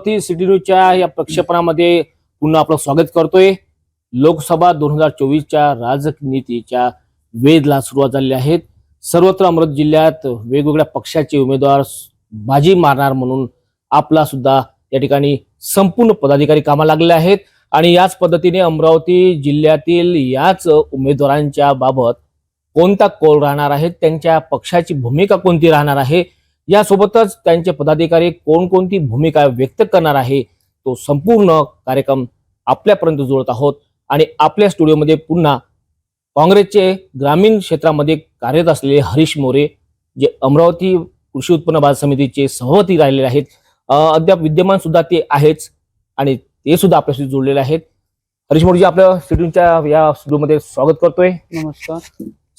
Amravati city न्यूजच्या या प्रक्षेपणामध्ये पुन्हा आपलं स्वागत करतोय. लोकसभा दोन हजार चोवीसच्या राजनीतीच्या वेधला सुरुवात झाली आहेत सर्वत्र अमरावती जिल्ह्यात वेगवेगळ्या पक्षाचे उमेदवार बाजी मारणार म्हणून आपला सुद्धा या ठिकाणी संपूर्ण पदाधिकारी कामा लागले आहेत. आणि याच पद्धतीने अमरावती जिल्ह्यातील याच उमेदवारांच्या बाबत कोणता कौल राहणार आहे? त्यांच्या पक्षाची भूमिका कोणती राहणार आहे? यासोबतच त्यांचे पदाधिकारी कोणकोणती भूमिका व्यक्त करणार आहे तो संपूर्ण कार्यक्रम आपल्यापर्यंत जुळत आहोत. आणि आपल्या स्टुडिओमध्ये पुन्हा काँग्रेसचे ग्रामीण क्षेत्रामध्ये कार्यरत असलेले हरीश मोरे जे अमरावती कृषी उत्पन्न बाजार समितीचे सभापती राहिलेले आहेत. अद्याप विद्यमान सुद्धा ते आहेच आणि ते सुद्धा आपल्याशी जोडलेले आहेत. हरीश मोरेजी आपल्या स्टुडिओच्या या स्टुडिओमध्ये स्वागत करतोय. नमस्कार.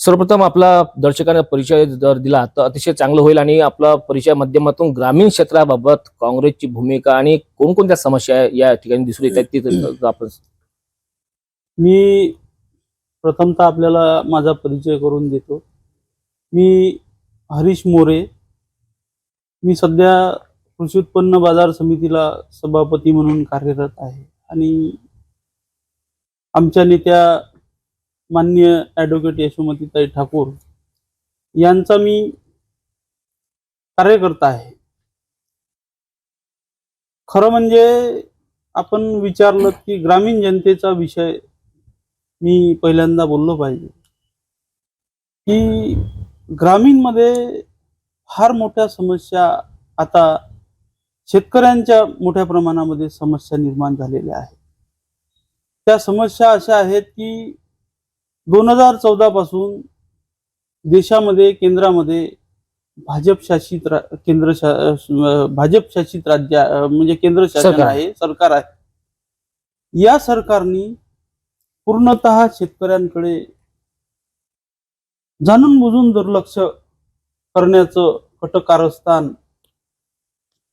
सर्वप्रथम आपला दर्शकांना परिचय जर दिला तर अतिशय चांगलं होईल आणि आपला परिचय माध्यमातून ग्रामीण क्षेत्राबाबत काँग्रेसची भूमिका आणि कोणकोणत्या समस्या या ठिकाणी दिसून येत आहेत ते आपण मी प्रथमतः आपल्याला माझा परिचय करून देतो. मी हरीश मोरे. मी सध्या कृषी उत्पन्न बाजार समितीला सभापती म्हणून कार्यरत आहे आणि आमच्या नेत्या मान्य ॲडव्होकेट यशोमतीताई ठाकूर यांचा मी कार्यकर्ता आहे. खरं म्हणजे आपण विचारलं की ग्रामीण जनतेचा विषय मी पहिल्यांदा बोललो पाहिजे. की ग्रामीणमध्ये फार मोठ्या समस्या आता शेतकऱ्यांच्या मोठ्या प्रमाणामध्ये समस्या निर्माण झालेल्या आहेत. त्या समस्या अशा आहेत की दोन हजार चौदा पासून देशामध्ये केंद्रामध्ये भाजप शासित रा- केंद्र शा भाजप शासित राज्य म्हणजे केंद्र शासन. आहे सरकार आहे. या सरकारनी पूर्णतः शेतकऱ्यांकडे जाणून बुजून दुर्लक्ष करण्याचं कटकारस्थान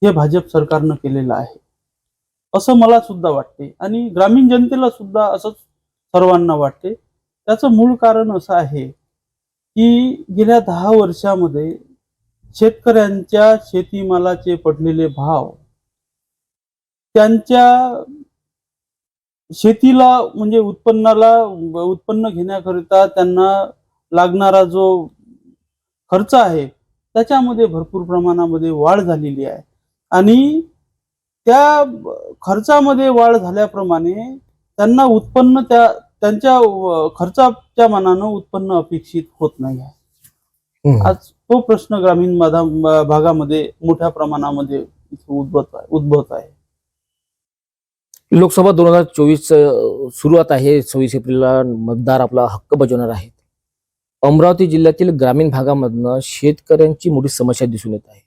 हे भाजप सरकारनं केलेलं आहे. असं मला सुद्धा वाटते. आणि ग्रामीण जनतेला सुद्धा असंच सर्वांना वाटते. त्याचं मूळ कारण असं आहे की गेल्या दहा वर्षामध्ये शेतकऱ्यांच्या शेतीमालाचे पडलेले भाव त्यांच्या शेतीला म्हणजे उत्पन्नाला उत्पन्न घेण्याकरिता त्यांना लागणारा जो खर्च आहे त्याच्यामध्ये भरपूर प्रमाणामध्ये वाढ झालेली आहे. आणि त्या खर्चामध्ये वाढ झाल्याप्रमाणे त्यांना उत्पन्न त्या त्यांच्या खर्चाच्या मानानं उत्पन्न अपेक्षित होत नाही आहे. आज तो प्रश्न ग्रामीण भागा- भागामध्ये मोठ्या प्रमाणामध्ये उद्भवत आहे उद्भवत आहे. लोकसभा दोन हजार चोवीस सुरुवात आहे. सव्वीस एप्रिलला मतदार आपला हक्क बजावणार आहेत. अमरावती जिल्ह्यातील ग्रामीण भागामधनं शेतकऱ्यांची मोठी समस्या दिसून येत आहे.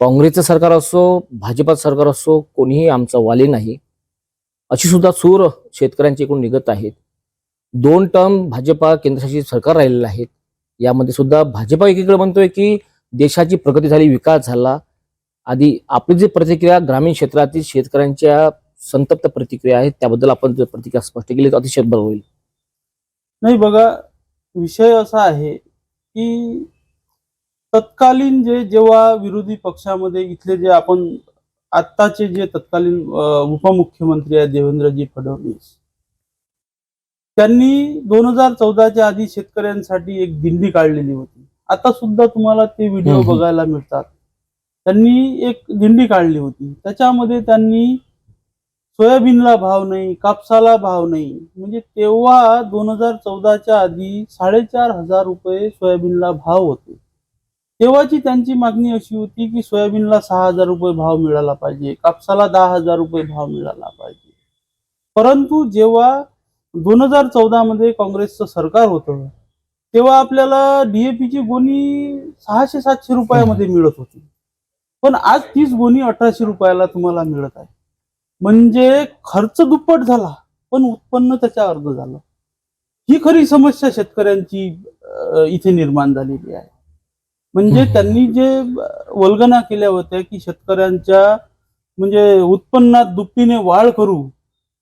काँग्रेसचं सरकार असो भाजपाचं सरकार असो कोणीही आमचा वाली नाही. अशी सुद्धा सूर शेतकऱ्यांच्या इकडून निघत आहेत. दोन टर्म भाजपा केंद्रशासित सरकार राहिलेलं आहेत यामध्ये सुद्धा भाजपा एकीकडे म्हणतोय की देशाची प्रगती झाली विकास झाला. आधी आपली जी प्रतिक्रिया ग्रामीण क्षेत्रातील शेतकऱ्यांच्या संतप्त प्रतिक्रिया आहेत त्याबद्दल आपण जर प्रतिक्रिया स्पष्ट केली तर अतिशय बरं होईल. नाही बघा विषय असा आहे की तत्कालीन जे जेव्हा विरोधी पक्षामध्ये इथले जे आपण आत्ताचे जे तत्कालीन उपमुख्यमंत्री आहेत देवेंद्रजी फडणवीस त्यांनी दोन हजार चौदाच्या आधी शेतकऱ्यांसाठी एक दिंडी काढलेली होती. आता सुद्धा तुम्हाला ते व्हिडिओ. बघायला मिळतात. त्यांनी एक दिंडी काढली होती. त्याच्यामध्ये त्यांनी सोयाबीनला भाव नाही कापसाला भाव नाही. म्हणजे तेव्हा दोन हजार चौदाच्या आधी साडेचार हजार रुपये सोयाबीनला भाव होते. तेव्हाची त्यांची मागणी अशी होती की सोयाबीनला सहा हजार रुपये भाव मिळाला पाहिजे कापसाला दहा हजार रुपये भाव मिळाला पाहिजे. परंतु जेव्हा दोन हजार चौदा मध्ये काँग्रेसचं सरकार होतं तेव्हा आपल्याला डीएपीची गोणी सहाशे सातशे रुपयामध्ये मिळत होती. पण आज तीच गोणी अठराशे रुपयाला तुम्हाला मिळत आहे. म्हणजे खर्च दुप्पट झाला पण उत्पन्न त्याच्या अर्ध झालं. ही खरी समस्या शेतकऱ्यांची इथे निर्माण झालेली आहे. म्हणजे. त्यांनी जे वल्गना केल्या होत्या की शेतकऱ्यांच्या म्हणजे उत्पन्नात दुपटीने वाढ करू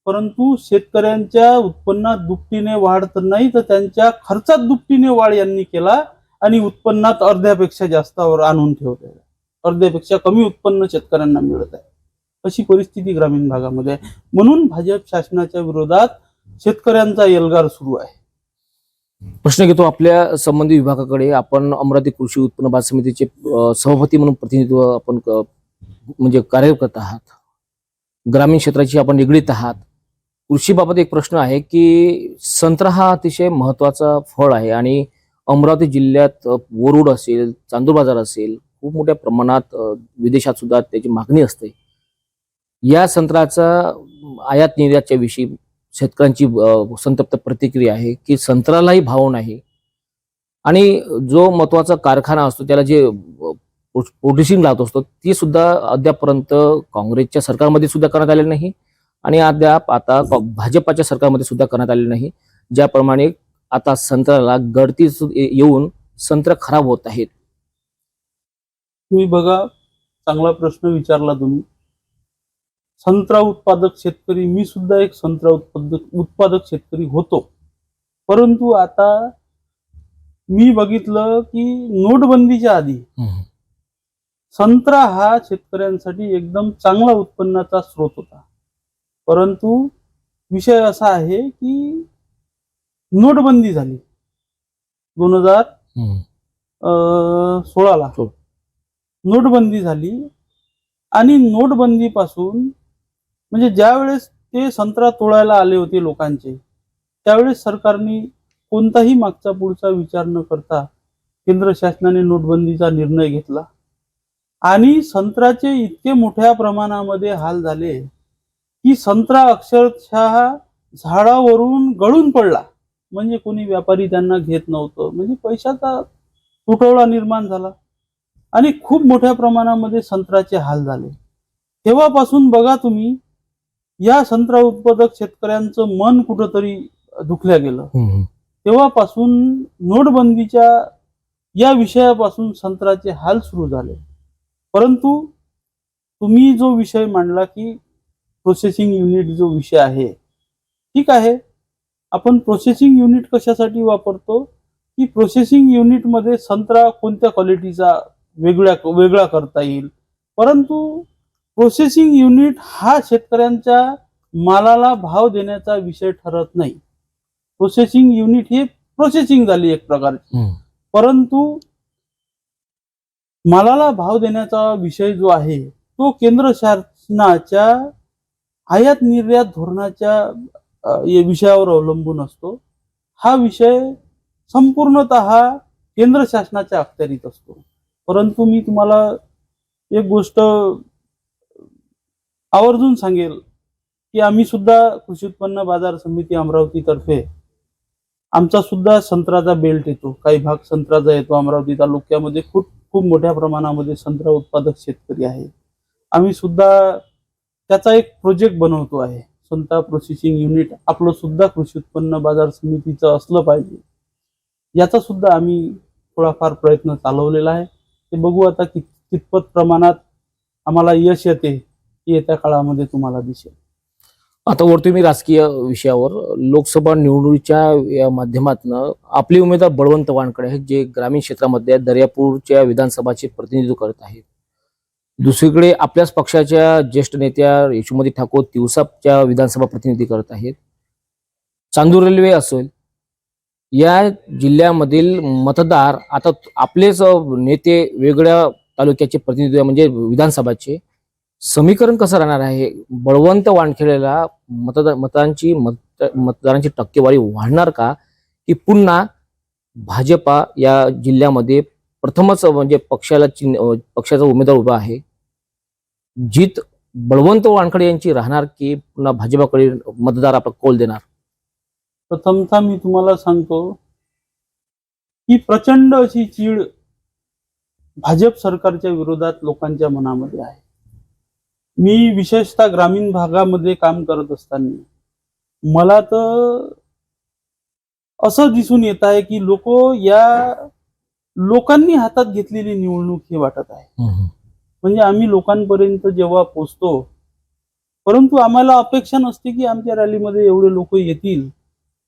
परंतु शेतकऱ्यांच्या उत्पन्नात दुपटीने वाढ तर नाही तर त्यांच्या खर्चात दुपटीने वाढ यांनी केला आणि उत्पन्नात अर्ध्यापेक्षा जास्तावर आणून ठेवले. अर्ध्यापेक्षा कमी उत्पन्न शेतकऱ्यांना मिळत आहे. अशी परिस्थिती ग्रामीण भागामध्ये आहे. म्हणून भाजप शासनाच्या विरोधात शेतकऱ्यांचा एल्गार सुरू आहे. प्रश्न घेतो आपल्या संबंधित विभागाकडे. आपण अमरावती कृषी उत्पन्न बाजार समितीचे सभापती म्हणून प्रतिनिधित्व आपण म्हणजे कार्य करत आहात. ग्रामीण क्षेत्राची आपण निगडीत आहात. कृषीबाबत एक प्रश्न आहे की संत्रा हा अतिशय महत्त्वाचा फळ आहे आणि अमरावती जिल्ह्यात वरुड असेल चांदूर बाजार असेल खूप मोठ्या प्रमाणात विदेशात सुद्धा त्याची मागणी असते. या संत्र्याचा आयात निर्यातच्या विषयी शेतकऱ्यांची संतप्त प्रतिक्रिया आहे की संत्र्यालाही भाव नाही. आणि जो महत्त्वाचा कारखाना असतो त्याला जे प्रोड्युसिंग लावत असतो ती सुद्धा अद्यापर्यंत काँग्रेसच्या सरकारमध्ये सुद्धा करण्यात आलेली नाही. आणि अद्याप आता भाजपाच्या सरकारमध्ये सुद्धा करण्यात आलेली नाही. ज्याप्रमाणे आता संत्र्याला गळती येऊन संत्र खराब होत आहेत. तुम्ही बघा चांगला प्रश्न विचारला तुम्ही. संत्रा उत्पादक शेतकरी मी सुद्धा एक संत्रा उत्पादक उत्पादक शेतकरी होतो. परंतु आता मी बघितलं की नोटबंदीच्या आधी संत्रा हा शेतकऱ्यांसाठी एकदम चांगला उत्पन्नाचा स्रोत होता. परंतु विषय असा आहे की नोटबंदी झाली. दोन हजार सोळाला. हो. नोटबंदी झाली आणि नोटबंदीपासून म्हणजे ज्या वेळेस ते संत्रा तोडायला आले होते लोकांचे त्यावेळेस सरकारने कोणताही मागचा पुढचा विचार न करता केंद्र शासनाने नोटबंदीचा निर्णय घेतला. आणि संत्र्याचे इतके मोठ्या प्रमाणामध्ये हाल झाले की संत्रा अक्षरशः झाडावरून गळून पडला. म्हणजे कोणी व्यापारी त्यांना घेत नव्हतं. म्हणजे पैशाचा तुटवडा निर्माण झाला. आणि खूप मोठ्या प्रमाणामध्ये संत्र्याचे हाल झाले. तेव्हापासून बघा तुम्ही या संत्रा उत्पादक शेतकऱ्यांचं मन कुठंतरी दुखल्या गेलं. तेव्हापासून नोटबंदीच्या या विषयापासून संत्र्याचे हाल सुरू झाले. परंतु तुम्ही जो विषय मांडला की प्रोसेसिंग युनिट जो विषय आहे ठीक आहे? आपण प्रोसेसिंग युनिट कशासाठी वापरतो? की प्रोसेसिंग युनिटमध्ये संत्रा कोणत्या क्वालिटीचा वेगळ्या वेगळा करता येईल? परंतु प्रोसेसिंग युनिट हा शेतकऱ्यांच्या मालाला भाव देण्याचा विषय ठरत नाही. प्रोसेसिंग युनिट ही प्रोसेसिंग झाली एक प्रकारची. परंतु मालाला भाव देण्याचा विषय जो आहे तो केंद्र शासनाच्या आयात निर्यात धोरणाच्या या विषयावर अवलंबून असतो. हा विषय संपूर्णत केंद्र शासनाच्या अखत्यारीत असतो. परंतु मी तुम्हाला एक गोष्ट आवर्जून सांगेल की आम्ही सुद्धा कृषी उत्पन्न बाजार समिती अमरावतीतर्फे आमचा सुद्धा संत्र्याचा बेल्ट येतो. काही भाग संत्र्याचा येतो. अमरावती तालुक्यामध्ये खूप खूप मोठ्या प्रमाणामध्ये संत्रा उत्पादक शेतकरी आहे. आम्ही सुद्धा त्याचा एक प्रोजेक्ट बनवतो आहे. संता प्रोसेसिंग युनिट आपलं सुद्धा कृषी उत्पन्न बाजार समितीचं असलं पाहिजे. याचा सुद्धा आम्ही थोडाफार प्रयत्न चालवलेला आहे. ते बघू आता कित कितपत प्रमाणात आम्हाला यश येते हे येत्या काळामध्ये तुम्हाला दिसेल. आता वरती मी राजकीय विषयावर लोकसभा निवडणुकीच्या या माध्यमातून आपले उमेदवार बळवंत वानकडे आहेत जे ग्रामीण क्षेत्रामध्ये दर्यापूरच्या विधानसभाचे प्रतिनिधित्व करत आहेत. दुसरीकडे आपल्याच पक्षाच्या ज्येष्ठ नेत्या यशोमती ठाकूर तिवसापच्या विधानसभा प्रतिनिधी करत आहेत. चांदूर रेल्वे असेल. या जिल्ह्यामधील मतदार आता आपलेच नेते वेगळ्या तालुक्याचे प्रतिनिधी म्हणजे विधानसभाचे. समीकरण कसं राहणार आहे? बळवंत वानखेडेला मतदार मतांची मत मतदारांची टक्केवारी वाढणार का? की पुन्हा भाजपा या जिल्ह्यामध्ये प्रथमच म्हणजे पक्षाला चिन्ह पक्षाचा उमेदवार उभा आहे. जीत बळवंत वानखडे यांची राहणार की पुन्हा भाजपाकडे मतदार आपला कौल देणार? प्रथमतः मी तुम्हाला सांगतो की प्रचंड अशी चीड भाजप सरकारच्या विरोधात लोकांच्या मनामध्ये आहे. मी विशेषतः ग्रामीण भागामध्ये काम करत असताना मला तर असं दिसून येत आहे की लोक या लोकांनी हातात घेतलेली निवडणूक हे वाटत आहे. म्हणजे आम्ही लोकांपर्यंत जेव्हा पोचतो परंतु आम्हाला अपेक्षा नसते की आमच्या रॅलीमध्ये एवढे लोक येतील.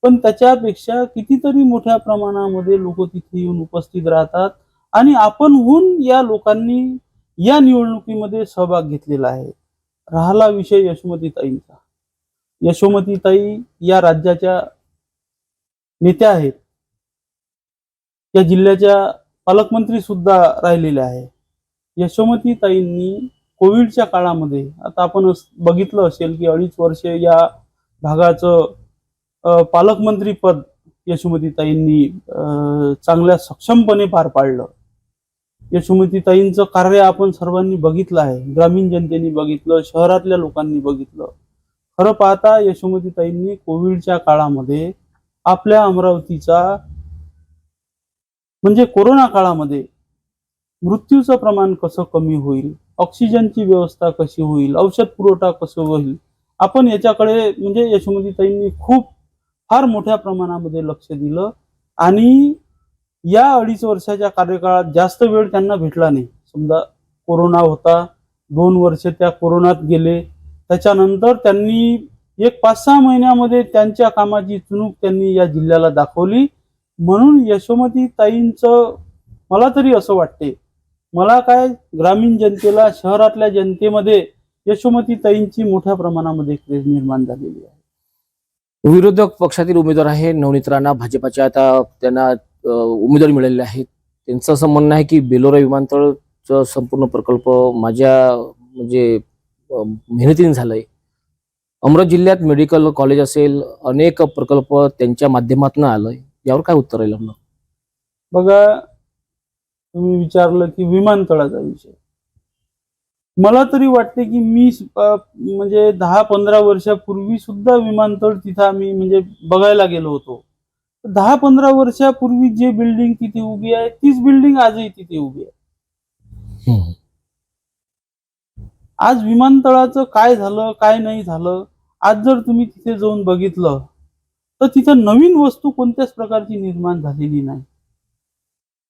पण त्याच्यापेक्षा कितीतरी मोठ्या प्रमाणामध्ये लोक तिथे येऊन उपस्थित राहतात आणि आपणहून या लोकांनी या निवडणुकीमध्ये सहभाग घेतलेला आहे. राहिला विषय यशोमतीताईंचा. यशोमतीताई या राज्याच्या नेत्या आहेत. या जिल्ह्याच्या पालकमंत्री सुद्धा राहिलेल्या आहे. यशोमतीताईंनी कोविडच्या काळामध्ये आता आपण बघितलं असेल की अडीच वर्षे या भागाचं पालकमंत्री पद यशोमतीताईंनी चांगल्या सक्षमपणे पार पाडलं. यशोमतीताईंचं कार्य आपण सर्वांनी बघितलं आहे. ग्रामीण जनतेने बघितलं शहरातल्या लोकांनी बघितलं. खरं पाहता यशोमतीताईंनी कोविडच्या काळामध्ये आपल्या अमरावतीचा म्हणजे कोरोना काळामध्ये मृत्यूचं प्रमाण कसं कमी होईल? ऑक्सिजनची व्यवस्था कशी होईल? औषध पुरवठा कसं होईल? आपण याच्याकडे म्हणजे यशोमतीताईंनी खूप फार मोठ्या प्रमाणामध्ये लक्ष दिलं आणि या अडीच वर्षाच्या कार्यकाळात जास्त वेळ त्यांना भेटला नाही. समजा कोरोना होता दोन वर्ष त्या कोरोनात गेले. त्याच्यानंतर त्यांनी एक पाच सहा महिन्यामध्ये त्यांच्या कामाची चुणूक त्यांनी या जिल्ह्याला दाखवली. म्हणून यशोमती ताईंचं मला तरी असं वाटते. मला काय ग्रामीण जनतेला शहरातल्या जनतेमध्ये यशोमती ताईंची मोठ्या प्रमाणामध्ये क्रेज निर्माण झालेली आहे. विरोधक पक्षातील उमेदवार आहे नवनीत राणा. भाजपाच्या आता त्यांना उमेदवार मिळालेले आहेत. त्यांचं असं म्हणणं आहे की बेलोरा विमानतळचं संपूर्ण प्रकल्प माझ्या म्हणजे मेहनतीने झालंय. अमरावती जिल्ह्यात मेडिकल कॉलेज असेल अनेक प्रकल्प त्यांच्या माध्यमातून आलंय. यावर काय उत्तर राहील आपलं बघा तुम्ही विचारलं की विमानतळाचा विषय. मला तरी वाटते की मी म्हणजे दहा पंधरा वर्षापूर्वी सुद्धा विमानतळ तिथं आम्ही म्हणजे बघायला गेलो होतो. दहा पंधरा वर्षापूर्वी जे बिल्डिंग तिथे उभी आहे तीच बिल्डिंग आजही तिथे उभी आहे. आज विमानतळाचं काय झालं काय नाही झालं आज जर तुम्ही तिथे जाऊन बघितलं तर तिथं नवीन वस्तू कोणत्याच प्रकारची निर्माण झालेली नाही.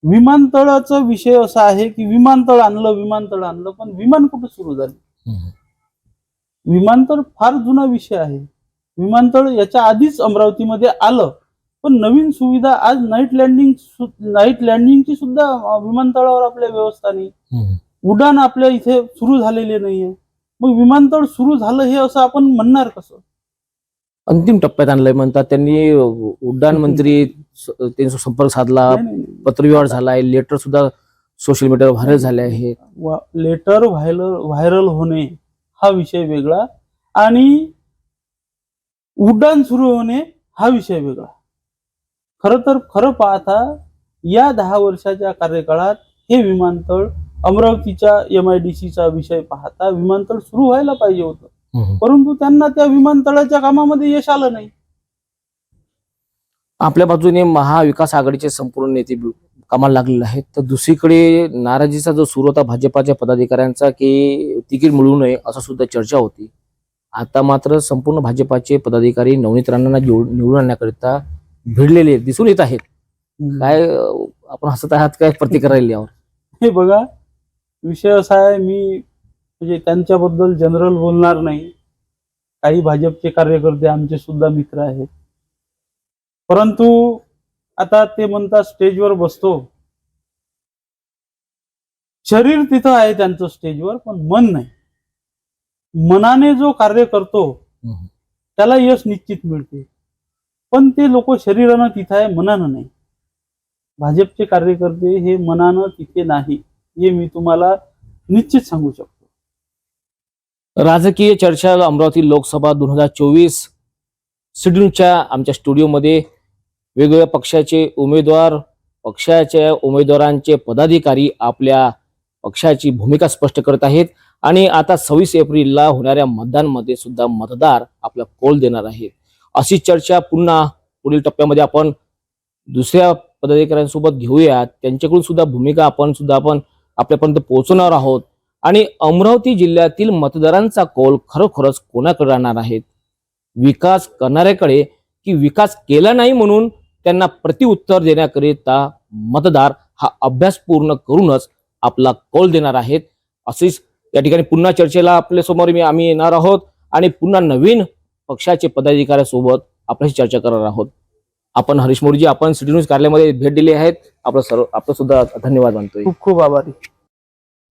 विमानतळाचा विषय असा आहे की विमानतळ आणलं विमानतळ आणलं पण विमान कुठं सुरू झाले? विमानतळ फार जुना विषय आहे. विमानतळ याच्या आधीच अमरावतीमध्ये आलं पण नवीन सुविधा आज नाईट लँडिंग नाईट लँडिंगची सुद्धा विमानतळावर आपल्या व्यवस्था नाही. उड्डाण आपल्या इथे सुरू झालेले नाहीये. मग विमानतळ सुरू झालं हे असं आपण म्हणणार कसं? अंतिम टप्प्यात आणलंय म्हणतात. त्यांनी उड्डाण मंत्री त्यांचा संपर्क साधला. पत्रव्यवहार झालाय. लेटर सुद्धा सोशल मीडियावर व्हायरल झाले आहेत वा- लेटर व्हायरल व्हायरल होणे हा विषय वेगळा आणि उड्डाण सुरू होणे हा विषय वेगळा. खरं तर खरं पाहता या दहा वर्षाच्या कार्यकाळात हे विमानतळ अमरावतीच्या एम आय डी सीचा विषय पाहता विमानतळ सुरू व्हायला पाहिजे होतं. परंतु त्यांना त्या विमानतळाच्या कामामध्ये यश आलं नाही. आपल्या बाजूने महाविकास आघाडीचे संपूर्ण नेते कामाला लागलेले आहेत. तर दुसरीकडे नाराजीचा जो सूर होता भाजपाच्या पदाधिकाऱ्यांचा की तिकीट मिळू नये असं सुद्धा चर्चा होती. आता मात्र संपूर्ण भाजपाचे पदाधिकारी नवनीत राणांना निवड- निवडून आणण्याकरिता भिडलेले दिसून येत आहेत. काय आपण हसत आहात काय प्रतिक्रिया यावर? हे बघा विषय असा आहे मी म्हणजे त्यांच्याबद्दल जनरल बोलणार नाही. काही भाजपचे कार्यकर्ते आमचे सुद्धा मित्र आहेत. परंतु आता ते म्हणतात स्टेजवर बसतो. शरीर तिथं आहे त्यांचं स्टेजवर पण मन नाही. मनाने जो कार्य करतो. त्याला यश निश्चित मिळते. पण ते लोक शरीरानं तिथं आहे मनानं नाही. भाजपचे कार्यकर्ते हे मनानं तिथे नाही हे मी तुम्हाला निश्चित सांगू शकतो. राजकीय चर्चा अमरावती लोकसभा दोन हजार चोवीस सिडनीच्या आमच्या स्टुडिओमध्ये वेगवेगळ्या पक्षाचे उमेदवार पक्षाच्या उमेदवारांचे पदाधिकारी आपल्या पक्षाची भूमिका स्पष्ट करत आहेत आणि आता सव्वीस एप्रिलला होणाऱ्या मतदानमध्ये सुद्धा मतदार आपला कोल देणार आहेत. अशी चर्चा पुन्हा पुढील टप्प्यामध्ये आपण दुसऱ्या पदाधिकाऱ्यांसोबत घेऊया त्यांच्याकडून सुद्धा भूमिका आपण सुद्धा आपण आपल्यापर्यंत पोहोचवणार आहोत. आणि अमरावती जिल्ह्यातील मतदारांचा कौल खरोखरच कोणाकडे राहणार आहेत विकास करणाऱ्याकडे की विकास केला नाही म्हणून त्यांना प्रतिउत्तर देण्याकरिता मतदार हा अभ्यास पूर्ण करूनच आपला कौल देणार आहेत? असेच या ठिकाणी पुन्हा चर्चेला आपल्यासमोर मी आम्ही येणार आहोत आणि पुन्हा नवीन पक्षाचे पदाधिकाऱ्यासोबत आपल्याशी चर्चा करणार आहोत. आपण हरीश मोरजी आपण सिटी न्यूज कार्यालयामध्ये भेट दिली आहेत. आपलं सर्व आपलं सुद्धा धन्यवाद मानतोय. खूप खूप आभारी.